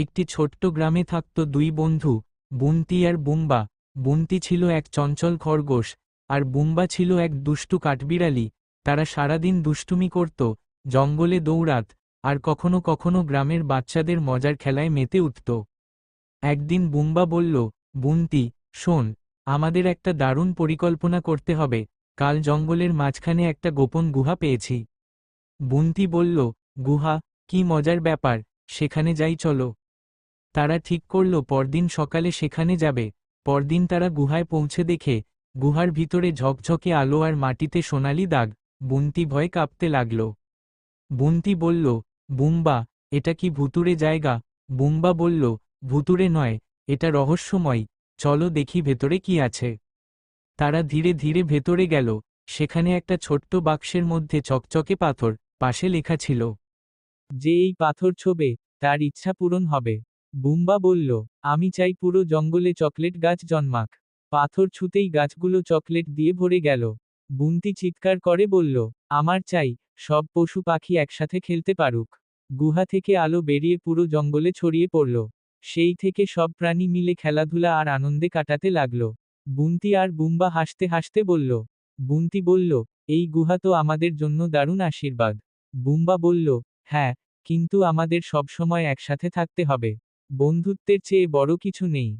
একটি ছোট্ট গ্রামে থাকত দুই বন্ধু, বুন্তি আর বুম্বা। বুন্তি ছিল এক চঞ্চল খরগোশ, আর বুম্বা ছিল এক দুষ্টু কাঠবিড়ালি। তারা সারাদিন দুষ্টুমি করত, জঙ্গলে দৌড়াত, আর কখনো কখনো গ্রামের বাচ্চাদের মজার খেলায় মেতে উঠত। একদিন বুম্বা বলল, বুন্তি, শোন, আমাদের একটা দারুণ পরিকল্পনা করতে হবে। কাল জঙ্গলের মাঝখানে একটা গোপন গুহা পেয়েছি। বুন্তি বলল, গুহা? কি মজার ব্যাপার, সেখানে যাই চলো। তারা ঠিক করল পরদিন সকালে সেখানে যাবে। পরদিন তারা গুহায় পৌঁছে দেখে, গুহার ভিতরে ঝকঝকে আলো আর মাটিতে সোনালি দাগ। বুন্তি ভয়ে কাঁপতে লাগল। বুন্তি বলল, বুম্বা, এটা কি ভুতুরে জায়গা? বুম্বা বলল ভুতুরে নয়, এটা রহস্যময়। চলো দেখি ভেতরে কি আছে। তারা ধীরে ধীরে ভেতরে গেল। সেখানে একটা ছোট্ট বাক্সের মধ্যে চকচকে পাথর, পাশে লেখা ছিল, যে এই পাথর ছোবে, তার ইচ্ছা পূরণ হবে। বুম্বা বলল, আমি চাই পুরো জঙ্গলে চকলেট গাছ জন্মাক। পাথর ছুতেই গাছগুলো চকলেট দিয়ে ভরে গেল। বুন্তি চিৎকার করে বলল, আমার চাই, সব পশু পাখি একসাথে খেলতে পারুক। গুহা থেকে আলো বেরিয়ে পুরো জঙ্গলে ছড়িয়ে পড়ল। সেই থেকে সব প্রাণী মিলে খেলাধুলা আর আনন্দে কাটাতে লাগল। বুন্তি আর বুম্বা হাসতে হাসতে বলল, বুন্তি বলল, এই গুহা তো আমাদের জন্য দারুণ আশীর্বাদ। বুম্বা বলল হ্যাঁ কিন্তু আমাদের সবসময় একসাথে থাকতে হবে। বন্ধুত্বের চেয়ে বড় কিছু নেই।